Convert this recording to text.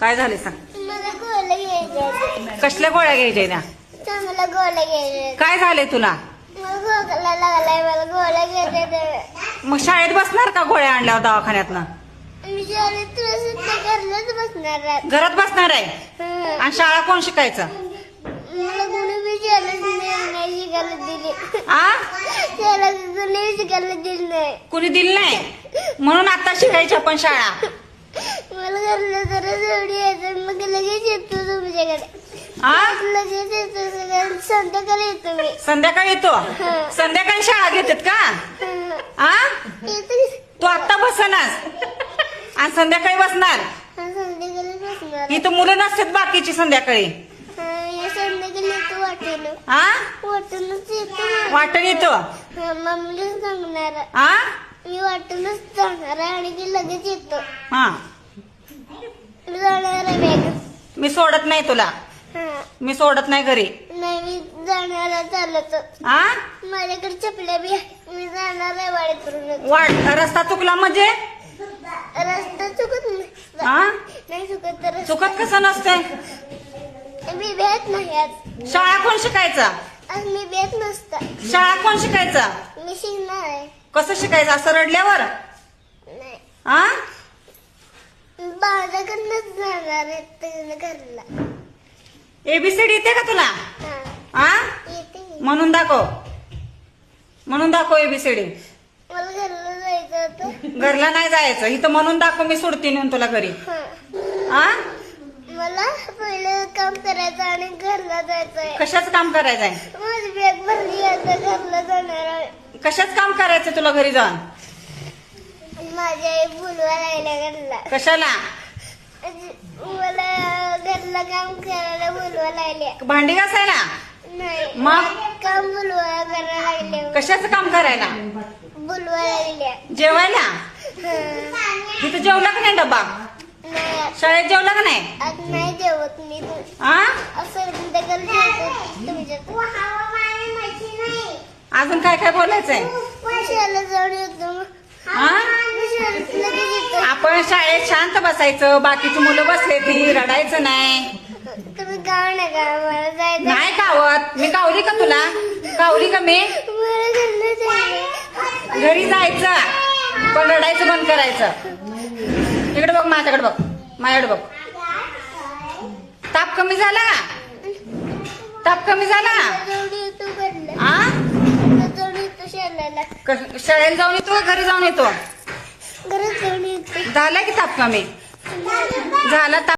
काय झाले सांग. मला गोळ्या घ्यायच्या कसल्या गोळ्या घ्यायच्या त्या चांगला गोळ्या घ्यायच्या काय झाले तुला? मला खोकला लागलाय मला गोळ्या घ्यायच्या मग शाळेत बसणार का गोळ्या आणल्या दावाखान्यातनं? मी शाळेत तुला सुद्धा घरलाच बसणार आहे. घरात बसणार आहे? हं. आणि शाळा कोण शिकायचं? मला कोणी बी शाळेत नाही नाही शिकायला दिली. आ? शाळेत कोणी शिकायला दिली नाही. कुणी दिली नाही? म्हणून आता शिकायची आपण शाळा. मला घरला जरा एवढी यायचं मग लगेच येतो तुमच्याकडे. आ? लगेच येतो सगळ्यांना संध्याकाळी येतो मी. संध्याकाळी येतो? संध्याकाळी शाळा घेतात का? हं. आ? येतो तू आत्ता बसनास? आणि संध्याकाळी बसणार? हं, संध्याकाळी बसणार. इथं मुलं नसतात बाकीची संध्याकाळी. हं, या संध्याकाळी येतो वाटेनं. आ? वाटूनच येतो वाटण येतो? मम्मीला सांगणार. आ? मी वाटूनच आहे आणि की लगेच येतो. हा. जाणार आहे बॅग. मी सोडत नाही तुला. मी सोडत नाही घरी. नाही मी जाणार आहे चालत. आ? माझ्याकडे चपल्या बी. मी जाणार आहे वाडीतून वाट? रस्ता चुकला म्हणजे? रस्ता चुकत नाही. नाही चुकत तर चुकत कसं नसते मी भेट नाही आज. शाळा कोण शिकायचा? आज मी भेट नसता. शाळा कोण शिकायचा? मी शिकणार आहे. कसं शिकायचं? असं रडल्यावर नाही. आ? माझ्याकडनंच जाणार आहे ते घरला. एबीसीडी येते का तुला? हा. येते. म्हणून दाखव. म्हणून दाखव एबीसीडी मला घरला जायचं होतं. घरला नाही जायचं. इथं म्हणून दाखव मी सोडते नेऊन तुला घरी. हा. मला पहिलं काम करायचं आणि घरला जायचंय. कशाच काम करायचंय? माझी बॅग भरली आता घरला जाणार आहे. कशाच काम करायचं तुला घरी जाऊन? माझ्या आई बोलवा लागल्या घरला कशाला? मला घरला काम करायला बोलवा लागल्या भांडी घासायला? नाही मग? काम बोलवा करायला लागल्या कशाचं काम करायला? बोलवा लागल्या जेवायला? हं. तिथं जेवला का नाही डब्बा? नाही. शाळेत जेवला का नाही? आज नाही जेवत मी आ? असं संध्याकाळी जेवतो तुमच्यात. अजून काय काय बोलायचंय शाळेला जाऊन येतो. मग. आ मी शाळेत लगेच येतो शांत बसायचं बाकीची मुलं बसले ती रडायचं नाही. तुम्ही गाव नका मला जायचं. नाही कावत मी कावली का तुला? कावली का मी? मला घरला जायचं. घरी जायचं पण रडायचं बंद करायचं. इकडे बघ माझ्याकडे बघ. माझ्याकडे बघ. ताप कमी झाला? ताप कमी झाला? आ? शाळेला. जाऊन येतो घरी जाऊन येतो? झाला की ताप कमी झाला ताप